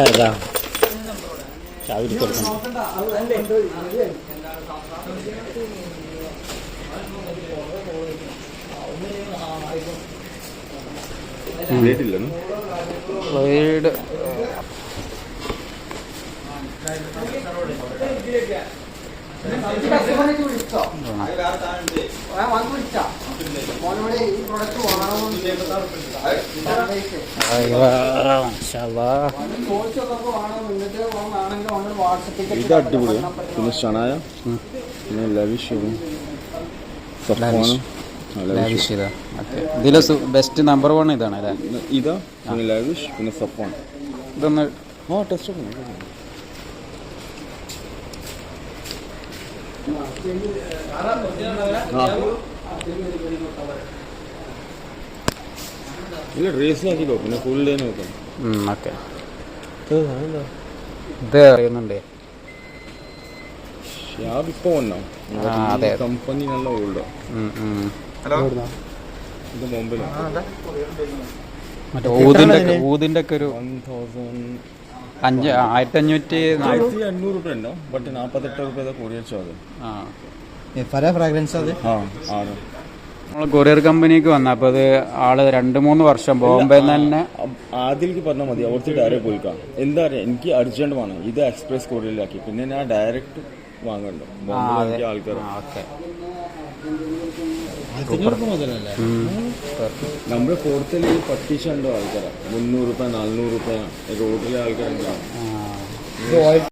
ഏതാ ചാവിരി കൊടുക്കണം വിളിച്ചോ വീട് ഇത് അടിപൊളിയാണ് പിന്നെ ഷണായ? പിന്നെ ലവിഷും സഫാനും ലാവിഷ് ഇതാ ഓക്കെ. ഇതിൽ ബെസ്റ്റ് നമ്പർ വൺ ഇതാണ് അല്ലേ? ഇതാ പിന്നെ ലവിഷ് പിന്നെ സഫാൻ ഇതൊന്ന് ആ ടെസ്റ്റ് ഇല്ല പിന്നെ ഫുൾ ഡേ നോക്കാം. ഓക്കെ. ഇത് അറിയുന്നുണ്ട്. ഷാബ് ഇപ്പൊ വന്നോ ആ, അതെ. കമ്പനി നല്ല ഓൾഡോ ഹലോ. ഇത് മറ്റേ ഊതിന്റെ ഒക്കെ ഊതിന്റെ ഒക്കെ ഒരു അഞ്ച് ആയിരത്തി അഞ്ഞൂറ്റി ആയിരത്തി അഞ്ഞൂറ് റുപ്യ ഉണ്ടോ? ബട്ട് നാൽപ്പത്തെട്ട് റുപ്യ കൊറിയർ ചാർജ് ആ പല ഫ്രാഗ്രൻസ് അത്? ആ ആണ്. നമ്മൾ കൊറിയർ കമ്പനിക്ക് വന്ന അപ്പോൾ അത് ആൾ രണ്ട് മൂന്ന് വർഷം ബോംബെ തന്നെ ആദ്യം പറഞ്ഞാൽ മതി. അവിടുത്തെ ഡയറക്റ്റ് പോയിക്കാം. എന്താ പറയാ എനിക്ക് അർജന്റ് വേണം. ഇത് എക്സ്പ്രസ് കൊറിയറിലാക്കി. പിന്നെ ഞാൻ ഡയറക്റ്റ് വാങ്ങണ്ടോ? ബോംബെ ആൾക്കാർ നമ്മുടെ പുറത്തിൽ ഈ പട്ടീഷ ഉണ്ടോ ആൾക്കാരാ? മുന്നൂറ് റുപ്യ നാനൂറ് റുപ്യ. റോഡിലെ ആൾക്കാരുണ്ടാവും